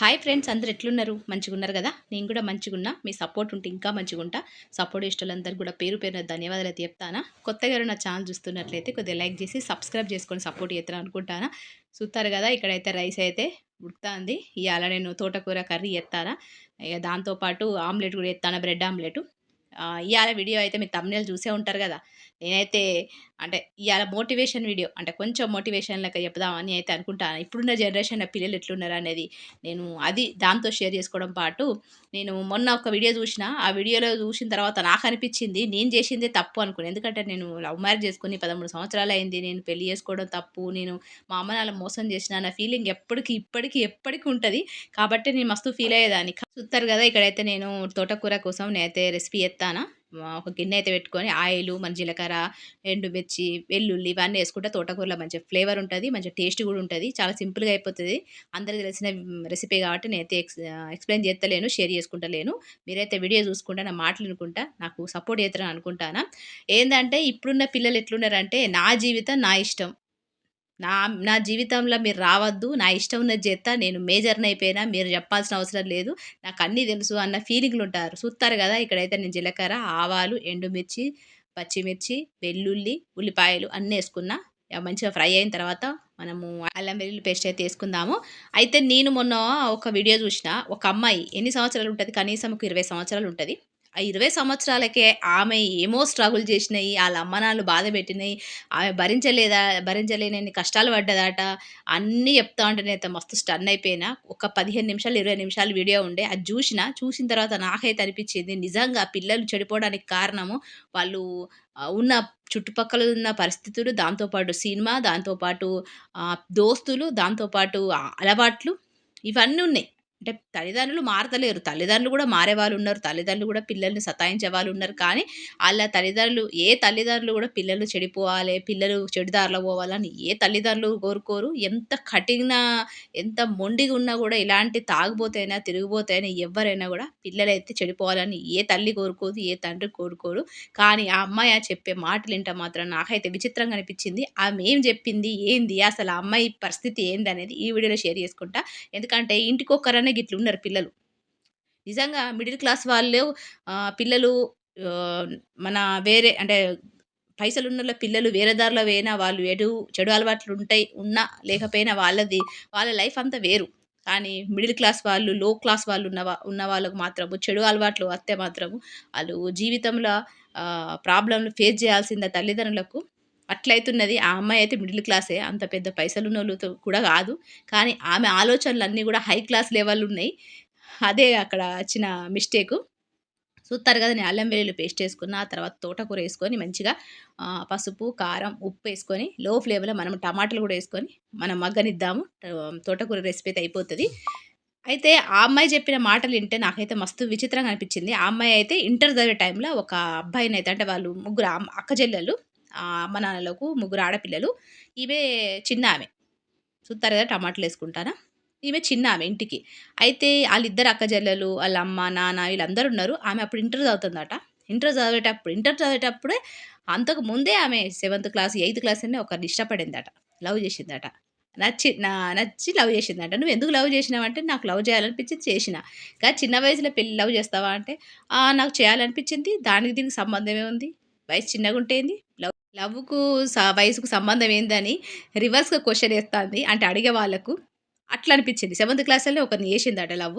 Hi friends అందరు ఎట్లున్నారు? మంచిగా ఉన్నారు కదా? నేను కూడా మంచిగున్నా. మీ సపోర్ట్ ఉంటే ఇంకా మంచిగా ఉంటా సపోర్ట్ ఇష్టాలందరూ కూడా పేరు పేరున ధన్యవాదాలు అయితే చెప్తానా? కొత్తగా నా ఛానల్ చూస్తున్నట్లయితే కొద్దిగా లైక్ చేసి సబ్స్క్రైబ్ చేసుకొని సపోర్ట్ చేస్తాను అనుకుంటానా? చూస్తారు కదా ఇక్కడైతే రైస్ అయితే ఉడుతుంది. ఇవాళ నేను తోటకూర కర్రీ ఎత్తానా ఇక దాంతోపాటు ఆమ్లెట్ కూడా ఎత్తాను బ్రెడ్ ఆమ్లెట్? ఇవాళ వీడియో అయితే మీరు తమ్నేలు చూసే ఉంటారు కదా. నేనైతే అంటే ఇవాళ మోటివేషన్ వీడియో అంటే కొంచెం మోటివేషన్ లెక్క చెప్దామని అయితే అనుకుంటాను. ఇప్పుడున్న జనరేషన్ పిల్లలు ఎట్లున్నారు అనేది నేను అది దాంతో షేర్ చేసుకోవడం పాటు నేను మొన్న ఒక వీడియో చూసిన ఆ వీడియోలో చూసిన తర్వాత నాకు అనిపించింది నేను చేసిందే తప్పు అనుకుని ఎందుకంటే నేను లవ్ మ్యారేజ్ చేసుకుని పదమూడు సంవత్సరాలు అయింది. నేను పెళ్ళి చేసుకోవడం తప్పు నేను మా అమ్మ నాన్న మోసం చేసిన నా ఫీలింగ్ ఎప్పటికీ ఇప్పటికీ ఎప్పటికీ ఉంటుంది. కాబట్టి నేను మస్తు ఫీల్ అయ్యేదాన్ని. చూస్తారు కదా ఇక్కడైతే నేను తోటకూర కోసం నేనైతే రెసిపీ ఎత్తానా? ఒక గిన్నె అయితే పెట్టుకొని ఆయిల్ మన జీలకర్ర ఎండుమిర్చి వెల్లుల్లి ఇవన్నీ వేసుకుంటే తోటకూరలో మంచి ఫ్లేవర్ ఉంటుంది మంచి టేస్ట్ కూడా ఉంటుంది. చాలా సింపుల్గా అయిపోతుంది. అందరికి తెలిసిన రెసిపీ కాబట్టి నేనైతే ఎక్స్ ఎక్స్ప్లెయిన్ చేస్తలేను షేర్ చేసుకుంటలేను. మీరైతే వీడియో చూసుకుంటా నా మాటలు అనుకుంటా నాకు సపోర్ట్ చేస్తారని అనుకుంటానా? ఏంటంటే ఇప్పుడున్న పిల్లలు ఎట్లున్నారంటే నా జీవితం నా ఇష్టం. నా నా జీవితంలో మీరు రావద్దు నా ఇష్టం ఉన్నది చేత నేను మేజర్ని అయిపోయినా మీరు చెప్పాల్సిన అవసరం లేదు నాకు అన్నీ తెలుసు అన్న ఫీలింగ్లు ఉంటారు. చూస్తారు కదా ఇక్కడైతే నేను జీలకర్ర ఆవాలు ఎండుమిర్చి పచ్చిమిర్చి వెల్లుల్లి ఉల్లిపాయలు అన్నీ వేసుకున్నా మంచిగా ఫ్రై అయిన తర్వాత మనము అల్లం వెల్లుల్లి పేస్ట్ అయితే వేసుకుందాము. అయితే నేను మొన్న ఒక వీడియో చూసిన ఒక అమ్మాయి ఎన్ని సంవత్సరాలు ఉంటుంది? కనీసం ఒక ఇరవై సంవత్సరాలు ఉంటుంది. ఇరవై సంవత్సరాలకే ఆమె ఏమో స్ట్రగుల్ చేసినాయి వాళ్ళ అమ్మనాలు బాధ పెట్టినాయి ఆమె భరించలేదా భరించలేనని కష్టాలు పడ్డదాట అన్నీ చెప్తా ఉంటే నేను మస్తు స్టన్ అయిపోయినా. ఒక పదిహేను నిమిషాలు ఇరవై నిమిషాలు వీడియో ఉండే అది చూసిన చూసిన తర్వాత నాకైతే అనిపించింది నిజంగా పిల్లలు చెడిపోవడానికి కారణము వాళ్ళు ఉన్న చుట్టుపక్కల ఉన్న పరిస్థితులు దాంతోపాటు సినిమా దాంతోపాటు దోస్తులు దాంతోపాటు అలవాట్లు ఇవన్నీ ఉన్నాయి. అంటే తల్లిదండ్రులు మారతలేరు. తల్లిదండ్రులు కూడా మారే వాళ్ళు ఉన్నారు. తల్లిదండ్రులు కూడా పిల్లల్ని సతాయించే వాళ్ళు ఉన్నారు. కానీ వాళ్ళ తల్లిదండ్రులు ఏ తల్లిదండ్రులు కూడా పిల్లలు చెడిపోవాలి పిల్లలు చెడుదారిలో పోవాలని ఏ తల్లిదండ్రులు కోరుకోరు. ఎంత కఠిన ఎంత మొండిగా ఉన్నా కూడా ఇలాంటి తాగుబోతైనా తిరిగిపోతైనా ఎవరైనా కూడా పిల్లలైతే చెడిపోవాలని ఏ తల్లి కోరుకోదు ఏ తండ్రి కోరుకోరు. కానీ ఆ అమ్మాయి చెప్పే మాటలు ఇంట మాత్రం నాకైతే విచిత్రంగా అనిపించింది. ఆమె ఏం చెప్పింది ఏంది అసలు ఆ అమ్మాయి పరిస్థితి ఏంది అనేది ఈ వీడియోలో షేర్ చేసుకుంటా. ఎందుకంటే ఇంటికొకరనే వల్లనే గిట్ల ఉన్నారు పిల్లలు. నిజంగా మిడిల్ క్లాస్ వాళ్ళు పిల్లలు మన వేరే అంటే పైసలు ఉన్న పిల్లలు వేరే దారిలో పోయినా వాళ్ళు ఎడు చెడు అలవాట్లు ఉంటాయి ఉన్నా లేకపోయినా వాళ్ళది వాళ్ళ లైఫ్ అంతా వేరు. కానీ మిడిల్ క్లాస్ వాళ్ళు లో క్లాస్ వాళ్ళు ఉన్న ఉన్న వాళ్ళకు మాత్రము చెడు అలవాట్లు వస్తే మాత్రము వాళ్ళు జీవితంలో ప్రాబ్లంలు ఫేస్ చేయాల్సిందే తల్లిదండ్రులకు అట్లయితున్నది. ఆ అమ్మాయి అయితే మిడిల్ క్లాసే. అంత పెద్ద పైసలు వాళ్ళతో కూడా కాదు. కానీ ఆమె ఆలోచనలు అన్నీ కూడా హై క్లాస్ లెవెల్ ఉన్నాయి. అదే అక్కడ వచ్చిన మిస్టేకు. చూస్తారు కదా నేను అల్లం వెల్లుల్లి పేస్ట్ వేసుకున్న ఆ తర్వాత తోటకూర వేసుకొని మంచిగా పసుపు కారం ఉప్పు వేసుకొని లో ఫ్లేవర్లో మనం టమాటాలు కూడా వేసుకొని మనం మగ్గనిద్దాము. తోటకూర రెసిపీ అయితే అయిపోతుంది. అయితే ఆ అమ్మాయి చెప్పిన మాటలు వింటే నాకైతే మస్తు విచిత్రంగా అనిపించింది. ఆ అమ్మాయి అయితే ఇంటర్ చదివే టైంలో ఒక అబ్బాయిని అయితే అంటే వాళ్ళు ముగ్గురు అక్క చెల్లెళ్ళు అమ్మ నాన్నలకు ముగ్గురు ఆడపిల్లలు. ఇవే చిన్న ఆమె. చూస్తారు కదా టమాటాలు వేసుకుంటానా? ఈమె చిన్న ఆమె ఇంటికి. అయితే వాళ్ళిద్దరు అక్కజల్లెలు వాళ్ళ అమ్మ నాన్న వీళ్ళందరూ ఉన్నారు. ఆమె అప్పుడు ఇంటర్ చదువుతుందట. ఇంటర్ చదివేటప్పుడు ఇంటర్ చదివేటప్పుడే అంతకు ముందే ఆమె సెవెంత్ క్లాస్ ఎయిత్ క్లాస్ అనే ఒకరిని ఇష్టపడిందట. లవ్ చేసిందట. నచ్చి నా నచ్చి లవ్ చేసిందంట. నువ్వు ఎందుకు లవ్ చేసినావంటే నాకు లవ్ చేయాలనిపించింది చేసిన. కానీ చిన్న వయసులో పెళ్ళి లవ్ చేస్తావా? అంటే నాకు చేయాలనిపించింది. దానికి దీనికి సంబంధమే ఉంది వయసు చిన్నగా ఉంటేంది లవ్ లవ్‌కు స వయసుకు సంబంధం ఏందని రివర్స్‌గా క్వశ్చన్ వేస్తుంది అంటే అడిగే వాళ్ళకు. అట్లా అనిపించింది. సెవెంత్ క్లాస్లో ఒకరిని చేసిందట లవ్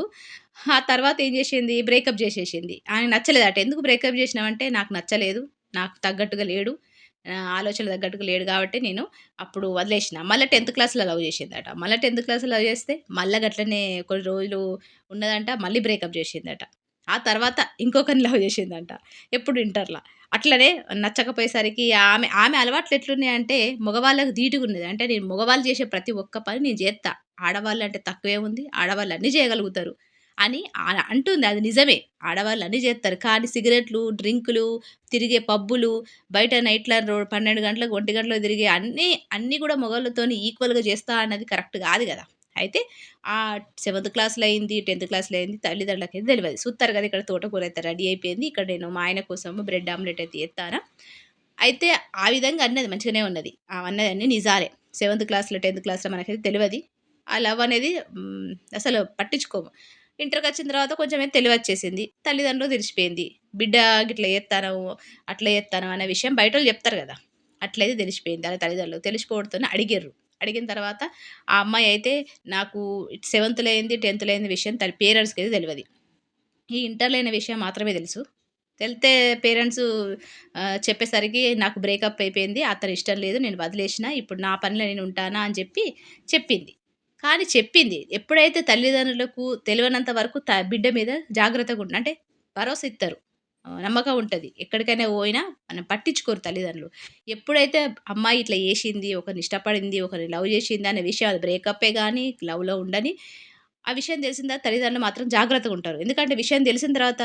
ఆ తర్వాత ఏం చేసింది బ్రేకప్ చేసేసింది. ఆయనకు నచ్చలేదట. ఎందుకు బ్రేకప్ చేసినావంటే నాకు నచ్చలేదు. నాకు తగ్గట్టుగా లేడు. ఆలోచనలు తగ్గట్టుగా లేడు కాబట్టి నేను అప్పుడు వదిలేసిన. మళ్ళీ టెన్త్ క్లాస్‌లో లవ్ చేసిందట. మళ్ళీ టెన్త్ క్లాస్‌లో లవ్ చేస్తే మళ్ళా గట్లనే కొన్ని రోజులు ఉన్నదంట. మళ్ళీ బ్రేకప్ చేసిందట. ఆ తర్వాత ఇంకొకరిని లవ్ చేసిందంట. ఎప్పుడు ఇంటర్లా అట్లనే నచ్చకపోయేసరికి ఆమె ఆమె అలవాట్లు ఎట్లున్నాయంటే మగవాళ్ళకి ఉన్నది అంటే నేను మగవాళ్ళు చేసే ప్రతి ఒక్క పని నేను చేస్తా ఆడవాళ్ళు అంటే తక్కువే ఉంది ఆడవాళ్ళు అన్నీ చేయగలుగుతారు అని అంటుంది. అది నిజమే. ఆడవాళ్ళు అన్నీ చేస్తారు కానీ సిగరెట్లు డ్రింకులు తిరిగే పబ్బులు బయట నైట్ల పన్నెండు గంటలకు ఒంటి గంటలకు తిరిగే అన్నీ అన్నీ కూడా మొగళ్ళతో ఈక్వల్గా చేస్తా అన్నది కరెక్ట్ కాదు కదా. అయితే ఆ సెవెంత్ క్లాస్లో అయింది టెన్త్ క్లాస్లో అయింది తల్లిదండ్రులకి తెలియదు చూస్తారు కదా ఇక్కడ తోటకూర అయితే రెడీ అయిపోయింది. ఇక్కడ నేను మా ఆయన కోసం బ్రెడ్ ఆమ్లెట్ అయితే ఎత్తానా అయితే ఆ విధంగా అన్నది మంచిగానే ఉన్నది. ఆ అన్నది అన్నీ నిజాలే. సెవెంత్ క్లాస్లో టెన్త్ క్లాస్లో మనకైతే తెలియదు ఆ లవ్ అనేది అసలు పట్టించుకోము. ఇంటర్కి వచ్చిన తర్వాత కొంచెం తెలివొచ్చేసింది. తల్లిదండ్రులు తెలిసిపోయింది. బిడ్డ గిట్ల చేత్తన్నావు, అట్లా చేత్తన్నావు అనే విషయం బయట చెప్తారు కదా. అట్లయితే తెలిసిపోయింది. అలా తల్లిదండ్రులు తెలిసిపోవడంతో అడిగారు అడిగిన తర్వాత ఆ అమ్మాయి అయితే నాకు సెవెంత్‌లో అయింది, 10థ్‌లో అయింది విషయం తన అయితే తెలియదు ఈ ఇంటర్‌లో అయిన విషయం మాత్రమే తెలుసు. తెలితే పేరెంట్స్ చెప్పేసరికి నాకు బ్రేకప్ అయిపోయింది. అతను ఇష్టం లేదు. నేను వదిలేసిన. ఇప్పుడు నా పనిలో నేను ఉంటానా అని చెప్పి చెప్పింది. కానీ చెప్పింది. ఎప్పుడైతే తల్లిదండ్రులకు తెలియనంత వరకు త బిడ్డ మీద జాగ్రత్తగా ఉండి అంటే భరోసా ఇస్తారు నమ్మకం ఉంటుంది ఎక్కడికైనా పోయినా మనం పట్టించుకోరు తల్లిదండ్రులు. ఎప్పుడైతే అమ్మాయి ఇట్లా చేసింది, ఒకరిని ఇష్టపడింది, ఒకరిని లవ్ చేసింది అనే విషయం అది బ్రేకప్పే కానీ లవ్‌లో ఉండని, ఆ విషయం తెలిసిన తర్వాత తల్లిదండ్రులు మాత్రం జాగ్రత్తగా ఉంటారు. ఎందుకంటే విషయం తెలిసిన తర్వాత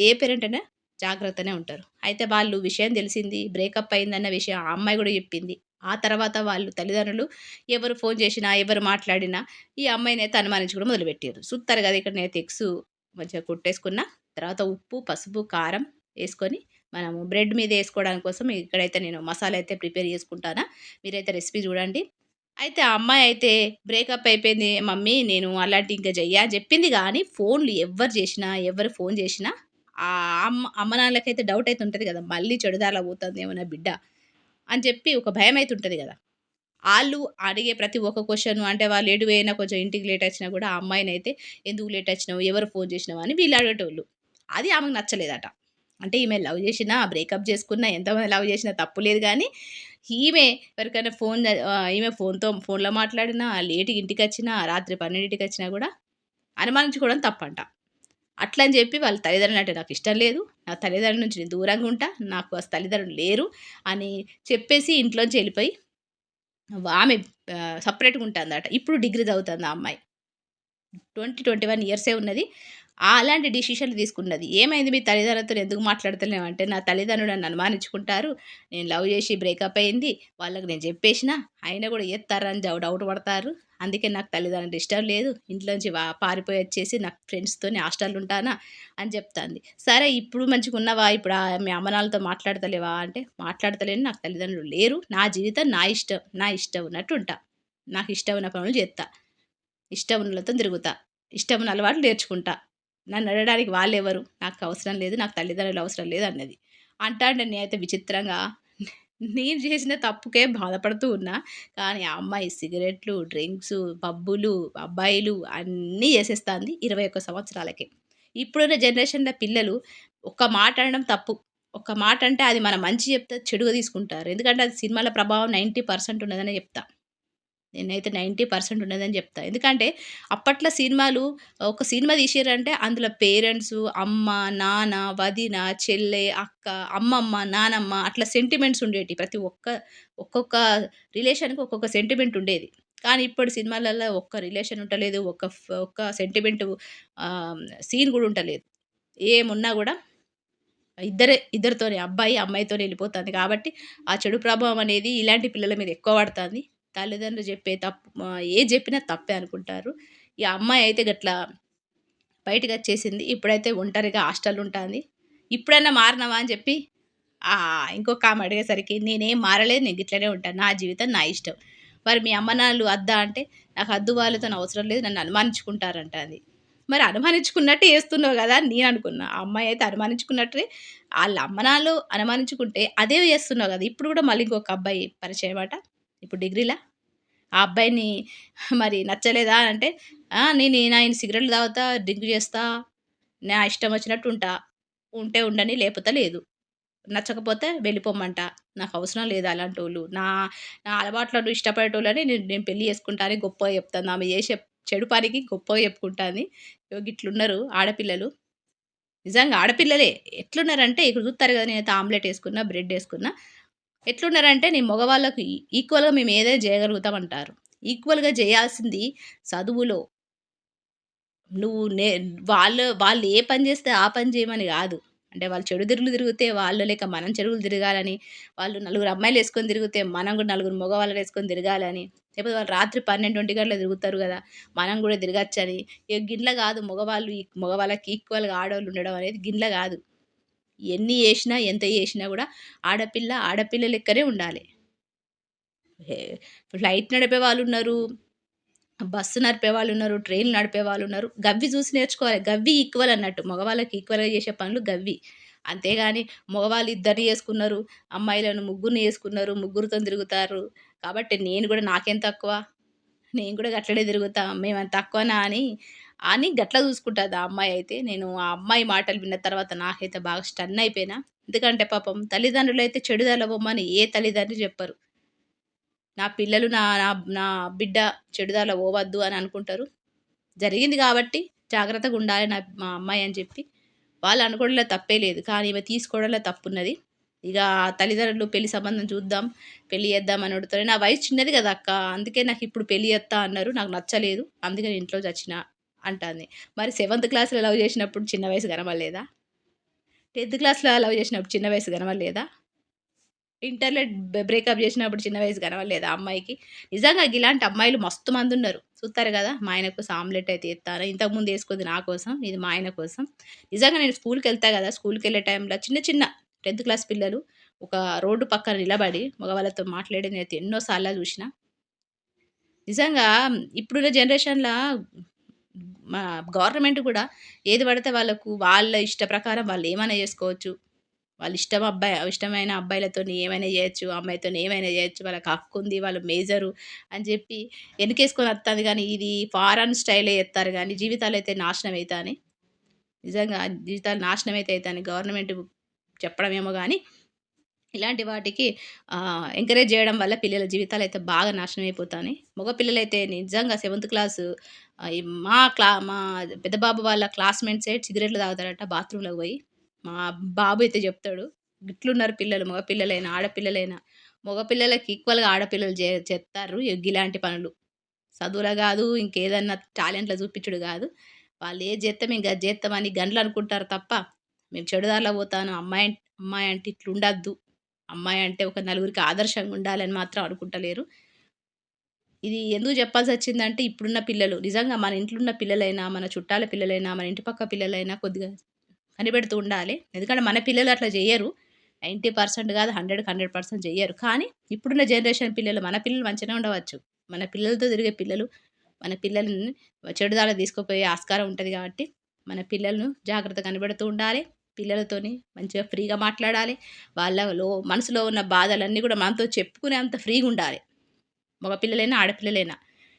ఏ పేరెంట్ అయినా జాగ్రత్తనే ఉంటారు. అయితే వాళ్ళు విషయం తెలిసింది, బ్రేకప్ అయిందన్న విషయం ఆ అమ్మాయి కూడా చెప్పింది. ఆ తర్వాత వాళ్ళు తల్లిదండ్రులు ఎవరు ఫోన్ చేసినా, ఎవరు మాట్లాడినా ఈ అమ్మాయినైతే అనుమానించుకోవడం మొదలుపెట్టారు చూస్తారు కదా ఇక్కడ నేను ఎగ్సు మంచిగా కొట్టేసుకున్న. తర్వాత ఉప్పు, పసుపు, కారం వేసుకొని మనము బ్రెడ్ మీద వేసుకోవడానికి కోసం ఇక్కడైతే నేను మసాలా అయితే ప్రిపేర్ చేసుకుంటానా. మీరైతే రెసిపీ చూడండి. అయితే ఆ అమ్మాయి అయితే బ్రేకప్ అయిపోయింది మమ్మీ నేను అలాంటి ఇంకా చెయ్య అని చెప్పింది కానీ ఫోన్‌లు ఎవరు చేసినా, ఎవరు ఫోన్ చేసినా ఆ అమ్మ అమ్మ నాన్నలకైతే డౌట్ అయితే ఉంటుంది కదా మళ్ళీ చెడు పోతుంది ఏమైనా బిడ్డ అని చెప్పి ఒక భయం అయితే ఉంటుంది కదా వాళ్ళు అడిగే ప్రతి ఒక్క క్వశ్చన్ అంటే వాళ్ళు ఎటు పోయినా కొంచెం ఇంటికి లేట్ వచ్చినా కూడా ఆ అమ్మాయినైతే ఎందుకు లేట్ వచ్చినావు? ఎవరు ఫోన్ చేసినావు? అని వీళ్ళు అడిగేటోళ్ళు. అది ఆమెకు నచ్చలేదట. అంటే ఈమె లవ్ చేసినా, బ్రేకప్ చేసుకున్నా, ఎంతమంది లవ్ చేసినా తప్పు లేదు కానీ ఈమె ఎవరికైనా ఫోన్ ఈమె ఫోన్తో ఫోన్‌లో మాట్లాడినా, లేటుగా ఇంటికి వచ్చినా రాత్రి పన్నెండింటికి వచ్చినా కూడా అనుమానించుకోవడం తప్పంట. అని చెప్పి వాళ్ళ తల్లిదండ్రులంటే ఇష్టం లేదు. నా తల్లిదండ్రుల నుంచి నేను దూరంగా ఉంటా. నాకు అసలు తల్లిదండ్రులు లేరు అని చెప్పేసి ఇంట్లోంచి వెళ్ళిపోయి ఆమె సపరేట్గా ఉంటుందట ఇప్పుడు డిగ్రీ చదువుతుంది ఆ అమ్మాయి. 20, 21 ఇయర్సే ఉన్నది. అలాంటి డిసిషన్‌లు తీసుకున్నది. ఏమైంది మీ తల్లిదండ్రులతో ఎందుకు మాట్లాడతలేము అంటే, నా తల్లిదండ్రులు నన్ను అనుమానించుకుంటారు. నేను లవ్ చేసి బ్రేకప్ అయింది. వాళ్ళకి నేను చెప్పేసిన. అయినా కూడా చేత్తారని డౌట్ పడతారు. అందుకే నాకు తల్లిదండ్రులు ఇష్టం లేదు. ఇంట్లోంచి వ పారిపోయి వచ్చేసి నాకు ఫ్రెండ్స్‌తోని హాస్టల్ ఉంటానా అని చెప్తాంది. సరే ఇప్పుడు మంచిగా ఉన్నవా ఇప్పుడు మీ అమ్మనాలతో మాట్లాడతలేవా? అంటే మాట్లాడతలేను. నాకు తల్లిదండ్రులు లేరు. నా జీవితం నా ఇష్టం. నా ఇష్టం ఉన్నట్టు ఉంటా. నాకు ఇష్టం ఉన్న పనులు చేస్తా ఇష్టం ఉన్నలతో తిరుగుతా. ఇష్టం ఉన్న అలవాట్లు నేర్చుకుంటా. నన్ను అడగడానికి వాళ్ళెవరు? నాకు అవసరం లేదు. నాకు తల్లిదండ్రులు అవసరం లేదు అన్నది. అంటాంటే నేనైతే విచిత్రంగా నేను చేసిన తప్పుకే బాధపడుతూ ఉన్నా. కానీ ఆ అమ్మాయి సిగరెట్లు, డ్రింక్స్ పబ్బులు, అబ్బాయిలు అన్నీ వేసేస్తుంది ఇరవై ఒక్క సంవత్సరాలకే. ఇప్పుడున్న జనరేషన్‌లో పిల్లలు ఒక్క మాట అనడం తప్పు. ఒక్క మాట అంటే అది మన మంచి చెప్తే చెడుగా తీసుకుంటారు. ఎందుకంటే అది సినిమాల ప్రభావం 90% ఉన్నదనే చెప్తా. నేనైతే 90% ఉన్నదని చెప్తాను ఎందుకంటే అప్పట్లో సినిమాలు ఒక సినిమా తీసిర్రంటే అందులో పేరెంట్స్ అమ్మ, నాన్న, వదిన, చెల్లె, అక్క, అమ్మమ్మ, నానమ్మ అట్లా సెంటిమెంట్స్ ఉండేవి ప్రతి ఒక్క ఒక్కొక్క రిలేషన్‌కి ఒక్కొక్క సెంటిమెంట్ ఉండేది. కానీ ఇప్పుడు సినిమాలల్లో ఒక్క రిలేషన్ ఉండలేదు ఒక్క ఒక్క సెంటిమెంట్ సీన్ కూడా ఉండలేదు ఏమున్నా కూడా ఇద్దరే ఇద్దరితోనే అబ్బాయి, అమ్మాయితోనే వెళ్ళిపోతుంది కాబట్టి ఆ చెడు ప్రభావం అనేది ఇలాంటి పిల్లల మీద ఎక్కువ పడుతుంది. తల్లిదండ్రులు చెప్పే తప్పు ఏ ఏది చెప్పినా తప్పే అనుకుంటారు. ఈ అమ్మాయి అయితే గట్లా బయటికొచ్చేసింది. ఇప్పుడైతే ఒంటరిగా హాస్టల్ ఉంటుంది ఇప్పుడైనా మారినావా అని చెప్పి ఇంకొక ఆమె అడిగేసరికి నేనేం మారలేదు. నేను గిట్లనే ఉంటాను నా జీవితం నా ఇష్టం. మరి మీ అమ్మ నాన్నలు అద్దా అంటే నాకు అద్దు వాళ్ళతో అవసరం లేదు. నన్ను అనుమానించుకుంటారంటాంది. మరి అనుమానించుకున్నట్టే చేస్తున్నావు కదా అని నేను అనుకున్నా. ఆ అమ్మాయి అయితే అనుమానించుకున్నట్టే వాళ్ళ అమ్మ అనుమానించుకుంటే అదే చేస్తున్నావు కదా ఇప్పుడు కూడా మళ్ళీ ఇంకొక అబ్బాయి పరిచయమట. ఇప్పుడు డిగ్రీలా. ఆ అబ్బాయిని మరి నచ్చలేదా అంటే, నేను ఆయన సిగరెట్లు తాగుతా, డ్రింక్ చేస్తా, నా ఇష్టం వచ్చినట్టు ఉంటా. ఉంటే ఉండని లేకపోతే లేదు. నచ్చకపోతే వెళ్ళిపోమంట. నాకు అవసరం లేదు అలాంటోళ్ళు. నా నా అలవాట్లను ఇష్టపడేటోళ్ళని నేను నేను పెళ్ళి చేసుకుంటాను గొప్పగా చెప్తాను ఆమె చేసే చెడు పనికి గొప్పగా చెప్పుకుంటాను ఇగో ఇట్లున్నారు ఆడపిల్లలు. నిజంగా ఆడపిల్లలే. ఎట్లున్నారంటే ఇక్కడ కదా నేను నేనైతే ఆమ్లెట్ వేసుకున్నా బ్రెడ్ వేసుకున్నా ఎట్లున్నారంటే నేను మగవాళ్ళకు ఈక్వల్‌గా మేము ఏదైనా చేయగలుగుతాం అంటారు. ఈక్వల్‌గా చేయాల్సింది చదువులో. నువ్వు నే వాళ్ళు వాళ్ళు ఏ పని చేస్తే ఆ పని చేయమని కాదు అంటే వాళ్ళు చెడు తిరుగులు తిరిగితే వాళ్ళు లేక మనం చెడుగులు తిరగాలని, వాళ్ళు నలుగురు అమ్మాయిలు వేసుకొని తిరిగితే మనం కూడా నలుగురు మగవాళ్ళు వేసుకొని తిరగాలని, లేకపోతే వాళ్ళు రాత్రి 12, 1 గంటలకు తిరుగుతారు కదా మనం కూడా తిరగచ్చని, ఇగ కాదు మగవాళ్ళు ఈ మగవాళ్ళకి ఈక్వల్‌గా ఆడవాళ్ళు ఉండడం అనేది గిన్నెల కాదు ఎన్ని చేసినా, ఎంత చేసినా కూడా ఆడపిల్ల, ఆడపిల్ల లెక్కనే ఉండాలి. ఫ్లైట్ నడిపే వాళ్ళు ఉన్నారు బస్సు నడిపే వాళ్ళు ఉన్నారు ట్రైన్లు నడిపే వాళ్ళు ఉన్నారు గవ్వి చూసి నేర్చుకోవాలి. గవ్వి ఈక్వల్ అన్నట్టు. మగవాళ్ళకి ఈక్వల్గా చేసే పనులు గవ్వి. అంతేగాని మగవాళ్ళు ఇద్దరిని చేసుకున్నారు అమ్మాయిలను ముగ్గురిని చేసుకున్నారు ముగ్గురితో తిరుగుతారు. కాబట్టి నేను కూడా నాకేం తక్కువ? నేను కూడా గట్లనే తిరుగుతా మేమంత తక్కువనా అని. అని గట్ల చూసుకుంటుంది ఆ అమ్మాయి అయితే. నేను ఆ అమ్మాయి మాటలు విన్న తర్వాత నాకైతే బాగా స్టన్ అయిపోయినా. ఎందుకంటే పాపం తల్లిదండ్రులు అయితే చెడుదల బొమ్మని ఏ తల్లిదండ్రులు చెప్పరు. నా పిల్లలు నా నా నా బిడ్డ చెడుదాల పోవద్దు అని అనుకుంటారు. జరిగింది కాబట్టి జాగ్రత్తగా ఉండాలి నా మా అమ్మాయి అని చెప్పి. వాళ్ళు అనుకోవడంలో తప్పే లేదు. కానీ ఈమె తీసుకోవడంలో తప్పున్నది. ఇక తల్లిదండ్రులు పెళ్ళి సంబంధం చూద్దాం పెళ్ళి చేద్దాం అని అడుగుతారు. నా వయసు చిన్నది కదా అక్క అందుకే నాకు ఇప్పుడు పెళ్ళి చేస్తా అన్నారు నాకు నచ్చలేదు అందుకే ఇంట్లో చచ్చిన అంటుంది. మరి సెవెంత్ క్లాస్లో లవ్ చేసినప్పుడు చిన్న వయసు కనవలేదా టెన్త్ క్లాస్లో లవ్ చేసినప్పుడు చిన్న వయసు కనవలేదా ఇంటర్లో బ్రేకప్ చేసినప్పుడు చిన్న వయసు కనవలేదా అమ్మాయికి? నిజంగా ఇలాంటి అమ్మాయిలు మస్తు మంది ఉన్నారు. చూస్తారు కదా మా ఆయన కోసం ఆమ్లెట్ అయితే ఎత్తాను ఇంతకుముందు వేసుకుంది నా కోసం ఇది మా ఆయన కోసం. నిజంగా నేను స్కూల్కి వెళ్తా కదా స్కూల్కి వెళ్ళే టైంలో చిన్న చిన్న టెన్త్ క్లాస్ పిల్లలు ఒక రోడ్డు పక్కన నిలబడి మగవాళ్ళతో మాట్లాడేది నేను ఎన్నోసార్లు చూసిన. నిజంగా ఇప్పుడున్న జనరేషన్లో మా గవర్నమెంట్ కూడా ఏది పడితే వాళ్ళకు వాళ్ళ ఇష్ట ప్రకారం వాళ్ళు ఏమైనా చేసుకోవచ్చు. వాళ్ళ ఇష్టం అబ్బాయి ఇష్టమైన అబ్బాయిలతో ఏమైనా చేయొచ్చు అమ్మాయితో ఏమైనా చేయొచ్చు వాళ్ళకి హక్కు ఉంది వాళ్ళు మేజరు అని చెప్పి వెనకేసుకొని వస్తుంది కానీ ఇది ఫారెన్ స్టైలే ఎత్తారు కానీ జీవితాలు అయితే నాశనం అవుతాయని నిజంగా జీవితాలు నాశనం అయితే అవుతాయని గవర్నమెంట్ చెప్పడమేమో కానీ ఇలాంటి వాటికి ఎంకరేజ్ చేయడం వల్ల పిల్లల జీవితాలు అయితే బాగా నాశనం అయిపోతాయి మగపిల్లలైతే నిజంగా సెవెంత్ క్లాసు మా క్లా మా పెద్దబాబు వాళ్ళ క్లాస్మేట్సే సిగరెట్లు తాగుతారట బాత్రూంలోకి పోయి. మా బాబు అయితే చెప్తాడు గిట్లున్నారు పిల్లలు మగపిల్లలైనా ఆడపిల్లలైనా. మగపిల్లలకి ఈక్వల్గా ఆడపిల్లలు చే చెప్తారు ఇలాంటి పనులు. చదువులో కాదు ఇంకేదన్నా టాలెంట్లో చూపించుడు కాదు. వాళ్ళు ఏ చేస్తాం ఇంకా చేస్తామని గంటలు అనుకుంటారు తప్ప మేము చెడుదారిలో పోతాను. అమ్మాయి అమ్మాయి అంటే ఇట్లుండద్దు. అమ్మాయి అంటే ఒక నలుగురికి ఆదర్శంగా ఉండాలని మాత్రం అనుకుంటలేరు. ఇది ఎందుకు చెప్పాల్సి వచ్చిందంటే ఇప్పుడున్న పిల్లలు నిజంగా మన ఇంట్లో ఉన్న పిల్లలైనా మన చుట్టాల పిల్లలైనా మన ఇంటి పక్క పిల్లలైనా కొద్దిగా కనిపెడుతూ ఉండాలి. ఎందుకంటే మన పిల్లలు అట్లా చేయరు నైంటీ పర్సెంట్ కాదు హండ్రెడ్కి హండ్రెడ్ పర్సెంట్ చేయరు కానీ ఇప్పుడున్న జనరేషన్ పిల్లలు మన పిల్లలు మంచిగానే ఉండవచ్చు. మన పిల్లలతో తిరిగే పిల్లలు మన పిల్లల్ని చెడుదాల తీసుకుపోయే ఆస్కారం ఉంటుంది కాబట్టి మన పిల్లలను జాగ్రత్త కనిపెడుతూ ఉండాలి. పిల్లలతోని మంచిగా ఫ్రీగా మాట్లాడాలి. వాళ్ళలో మనసులో ఉన్న బాధలన్నీ కూడా మనతో చెప్పుకునే అంత ఫ్రీగా ఉండాలి. మగ పిల్లలైనా ఆడపిల్లలైనా.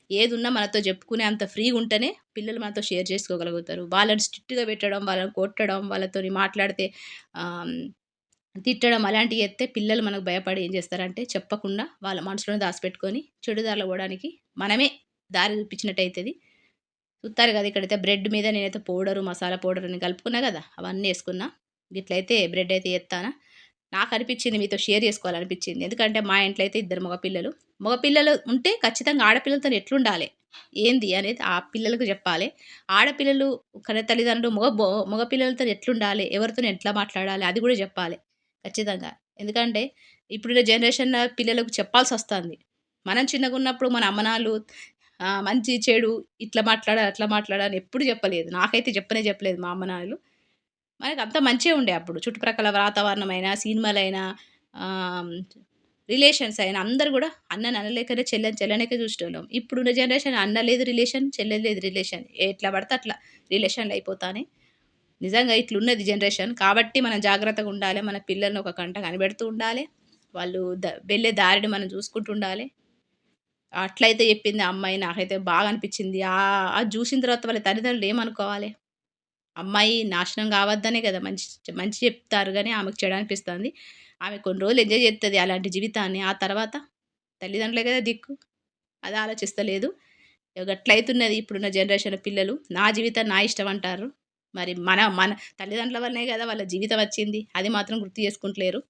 ఏది ఉన్నా మనతో చెప్పుకునే అంత ఫ్రీగా ఉంటేనే పిల్లలు మనతో షేర్ చేసుకోగలుగుతారు. వాళ్ళని స్ట్రిక్ట్గా పెట్టడం వాళ్ళని కొట్టడం వాళ్ళతో మాట్లాడితే తిట్టడం అలాంటివి చేస్తే పిల్లలు మనకు భయపడి ఏం చేస్తారంటే చెప్పకుండా వాళ్ళ మనసులోనే దాచిపెట్టుకొని చెడుదారులు పోవడానికి మనమే దారి చూపించినట్టు అవుతుంది చూస్తారు కదా ఇక్కడైతే. బ్రెడ్ మీద నేనైతే పౌడరు మసాలా పౌడర్ అని కలుపుకున్నా కదా అవన్నీ వేసుకున్నా. ఇట్లయితే బ్రెడ్ అయితే ఎత్తానా. నాకు అనిపించింది మీతో షేర్ చేసుకోవాలనిపించింది. ఎందుకంటే మా ఇంట్లో అయితే ఇద్దరు మగపిల్లలు. మగపిల్లలు ఉంటే ఖచ్చితంగా ఆడపిల్లలతో ఎట్లుండాలి? ఏంది అనేది ఆ పిల్లలకు చెప్పాలి. ఆడపిల్లలు కనీ తల్లిదండ్రులు మగ మగపిల్లలతో ఎట్లుండాలి? ఎవరితో ఎట్లా మాట్లాడాలి? అది కూడా చెప్పాలి. ఖచ్చితంగా. ఎందుకంటే ఇప్పుడున్న జనరేషన్ పిల్లలకు చెప్పాల్సి వస్తుంది. మనం చిన్నగా ఉన్నప్పుడు మన అమ్మనాలు మంచి చెడు ఇట్లా మాట్లాడ అట్లా మాట్లాడాలి ఎప్పుడు చెప్పలేదు. నాకైతే చెప్పనే చెప్పలేదు మా అమ్మనాన్నలు మనకి అంత మంచిగా ఉండే అప్పుడు. చుట్టుప్రక్కల వాతావరణం అయినా సినిమాలైనా రిలేషన్స్ అయినా అందరు కూడా అన్నని అనలేకనే చెల్లెని చెల్లెనికే చూసేవాళ్ళం ఇప్పుడున్న జనరేషన్ అన్న లేదు రిలేషన్ చెల్లె లేదు రిలేషన్. ఎట్లా పడితే అట్లా రిలేషన్లు అయిపోతానే. నిజంగా ఇట్లున్నది జనరేషన్. కాబట్టి మనం జాగ్రత్తగా ఉండాలి. మన పిల్లల్ని ఒక కంట కనిపెడుతూ ఉండాలి. వాళ్ళు ద వెళ్ళే దారిని మనం చూసుకుంటూ ఉండాలి. అట్లయితే చెప్పింది అమ్మాయి నాకైతే బాగా అనిపించింది. అది చూసిన తర్వాత వాళ్ళ తల్లిదండ్రులు ఏమనుకోవాలి? అమ్మాయి నాశనం కావద్దనే కదా మంచి మంచి చెప్తారు కానీ ఆమెకు చెడు అనిపిస్తుంది. ఆమె కొన్ని రోజులు ఎంజాయ్ చేస్తుంది అలాంటి జీవితాన్ని. ఆ తర్వాత తల్లిదండ్రులే కదా దిక్కు. అది ఆలోచిస్తలేదు. గట్లయితున్నది ఇప్పుడున్న జనరేషన్ పిల్లలు. నా జీవితం నా ఇష్టం అంటారు. మరి మన మన తల్లిదండ్రుల వల్లనే కదా వాళ్ళ జీవితం వచ్చింది. అది మాత్రం గుర్తు చేసుకుంటలేరు.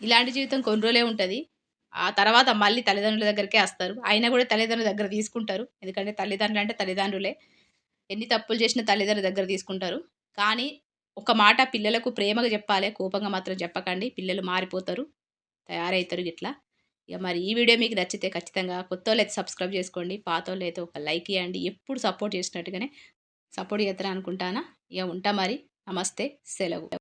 ఇలాంటి జీవితం కొన్ని రోజులే ఉంటుంది. ఆ తర్వాత మళ్ళీ తల్లిదండ్రుల దగ్గరికే వస్తారు. అయినా కూడా తల్లిదండ్రుల దగ్గర తీసుకుంటారు. ఎందుకంటే తల్లిదండ్రులు అంటే తల్లిదండ్రులే. ఎన్ని తప్పులు చేసినా తల్లిదండ్రుల దగ్గర తీసుకుంటారు. కానీ ఒక మాట పిల్లలకు ప్రేమగా చెప్పాలి కోపంగా మాత్రం చెప్పకండి. పిల్లలు మారిపోతారు తయారవుతారు ఇట్లా. ఇక మరి ఈ వీడియో మీకు నచ్చితే ఖచ్చితంగా కొత్త వాళ్ళు అయితే సబ్స్క్రైబ్ చేసుకోండి. పాత వాళ్ళు అయితే ఒక లైక్ ఇవ్వండి. ఎప్పుడు సపోర్ట్ చేసినట్టుగానే సపోర్ట్ చేస్తారా అనుకుంటానా? ఇక ఉంటా మరి. నమస్తే. సెలవు.